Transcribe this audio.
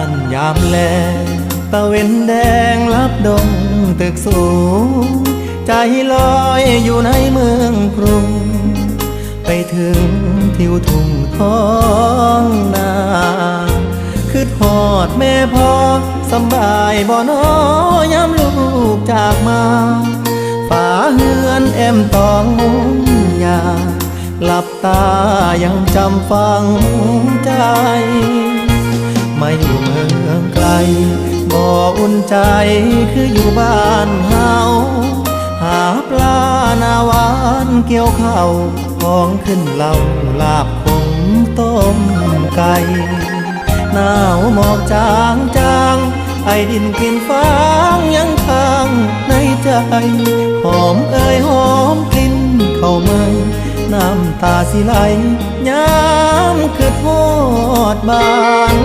านยามแลตะเวนแดงลับดงตึกสูง ใจลอยอยู่ในเมืองกรุง ไปถึงทิวทุ่งท้องนาคือทอดแม่พ่อสบายบ่นอยามลูกจากมาฝาเฮือนแอมตองมุงยาหลับตายังจำฟังใจ บ่อุ่นใจคืออยู่บ้านเฮาหาปลาหนาหวานเกี่ยวข้าวของขึ้นเหล่าลาบคงต้มไก่หนาวหมอกจางจางไอดินกลิ่นฟางยังค้างในใจ หอมเอ่ยหอมกลิ่นเข้ามาน้ำตาสิไหลยามคือทอดบาน